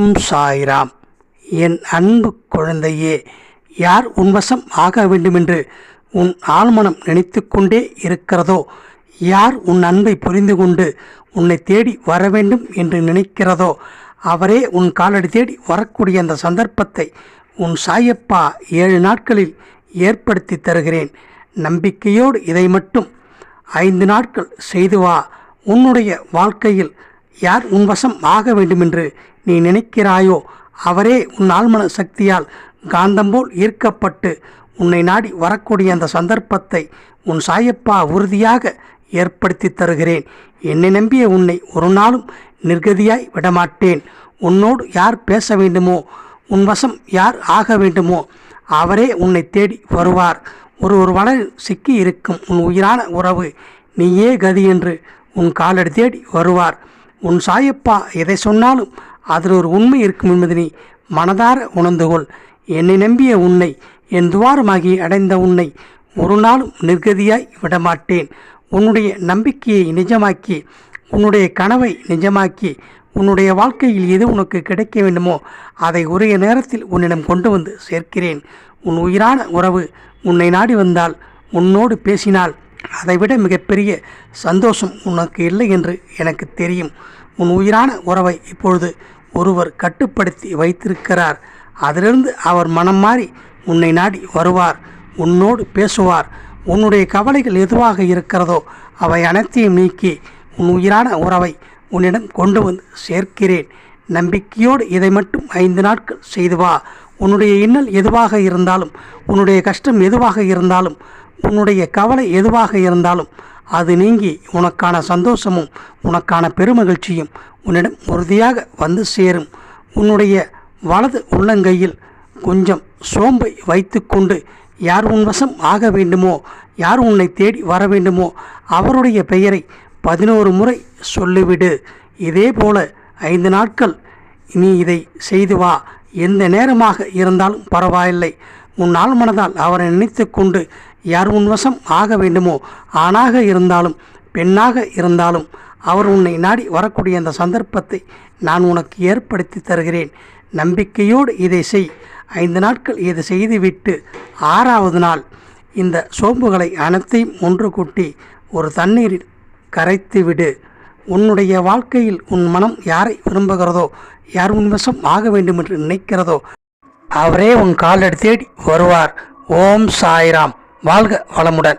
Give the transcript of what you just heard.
ஓம் சாய்ராம். என் அன்பு குழந்தையே யார் உன்வசம் ஆக வேண்டுமென்று உன் ஆழ்மனம் நினைத்து கொண்டே இருக்கிறதோ யார் உன் அன்பை புரிந்து கொண்டு உன்னை தேடி வர வேண்டும் என்று நினைக்கிறதோ அவரே உன் காலடி தேடி வரக்கூடிய அந்த சந்தர்ப்பத்தை உன் சாயப்பா ஏழு நாட்களில் ஏற்படுத்தி தருகிறேன். நம்பிக்கையோடு இதை மட்டும் ஐந்து நாட்கள் செய்து வா. உன்னுடைய வாழ்க்கையில் யார் உன் வசம் ஆக வேண்டுமென்று நீ நினைக்கிறாயோ அவரே உன் ஆழ்மன சக்தியால் காந்தம்போல் ஈர்க்கப்பட்டு உன்னை நாடி வரக்கூடிய அந்த சந்தர்ப்பத்தை உன் சாயப்பா உறுதியாக ஏற்படுத்தி தருகிறேன். என்னை நம்பிய உன்னை ஒரு நாளும் நிர்கதியாய் விடமாட்டேன். உன்னோடு யார் பேச வேண்டுமோ உன் வசம் யார் ஆக வேண்டுமோ அவரே உன்னை தேடி வருவார். ஒரு ஒரு வளரில் சிக்கி இருக்கும் உன் உயிரான உறவு நீயே கதி என்று உன் காலடி தேடி வருவார். உன் சாயப்பா எதை சொன்னாலும் அதில் ஒரு உண்மை இருக்கும் என்பதை நீ மனதார உணர்ந்துகொள். என்னை நம்பிய உன்னை என் துவாரமாகி அடைந்த உன்னை ஒரு நாளும் நிர்கதியாய் விடமாட்டேன். உன்னுடைய நம்பிக்கையை நிஜமாக்கி உன்னுடைய கனவை நிஜமாக்கி உன்னுடைய வாழ்க்கையில் எது உனக்கு கிடைக்க வேண்டுமோ அதை உரிய நேரத்தில் உன்னிடம் கொண்டு வந்து சேர்க்கிறேன். உன் உயிரான உறவு உன்னை நாடி வந்தால் உன்னோடு பேசினால் அதைவிட மிகப்பெரிய சந்தோஷம் உனக்கு இல்லை என்று எனக்கு தெரியும். உன் உயிரான உறவை இப்பொழுது ஒருவர் கட்டுப்படுத்தி வைத்திருக்கிறார். அதிலிருந்து அவர் மனம் மாறி உன்னை நாடி வருவார் உன்னோடு பேசுவார் உன்னுடைய கவலைகள் எதுவாக இருக்கிறதோ அவை அனைத்தையும் நீக்கி உன் உயிரான உறவை உன்னிடம் கொண்டு வந்து சேர்க்கிறேன். நம்பிக்கையோடு இதை மட்டும் ஐந்து நாட்கள் செய்து வா. உன்னுடைய இன்னல் எதுவாக இருந்தாலும் உன்னுடைய கஷ்டம் எதுவாக இருந்தாலும் உன்னுடைய கவலை எதுவாக இருந்தாலும் அது நீங்கி உனக்கான சந்தோஷமும் உனக்கான பெருமகிழ்ச்சியும் உன்னிடம் உறுதியாக வந்து சேரும். உன்னுடைய வலது உள்ளங்கையில் கொஞ்சம் சோம்பை வைத்துக்கொண்டு யார் உன் வசம் ஆக வேண்டுமோ யார் உன்னை தேடி வர வேண்டுமோ அவருடைய பெயரை பதினோரு முறை சொல்லிவிடு. இதே போல ஐந்து நாட்கள் நீ இதை செய்து வா. எந்த நேரமாக இருந்தாலும் பரவாயில்லை. உன் ஆள் மனதால் அவரை நினைத்து கொண்டு யார் உன் வசம் ஆக வேண்டுமோ ஆணாக இருந்தாலும் பெண்ணாக இருந்தாலும் அவர் உன்னை நாடி வரக்கூடிய அந்த சந்தர்ப்பத்தை நான் உனக்கு ஏற்படுத்தி தருகிறேன். நம்பிக்கையோடு இதை செய். ஐந்து நாட்கள் இதை செய்துவிட்டு ஆறாவது நாள் இந்த சோம்புகளை அனைத்தையும் ஒன்று கூட்டி ஒரு தண்ணீரில் கரைத்து விடு. உன்னுடைய வாழ்க்கையில் உன் மனம் யாரை விரும்புகிறதோ யார் உன் வசம் ஆக வேண்டும் என்று நினைக்கிறதோ அவரே உன் காலடி தேடி வருவார். ஓம் சாய்ராம். வாழ்க வளமுடன்.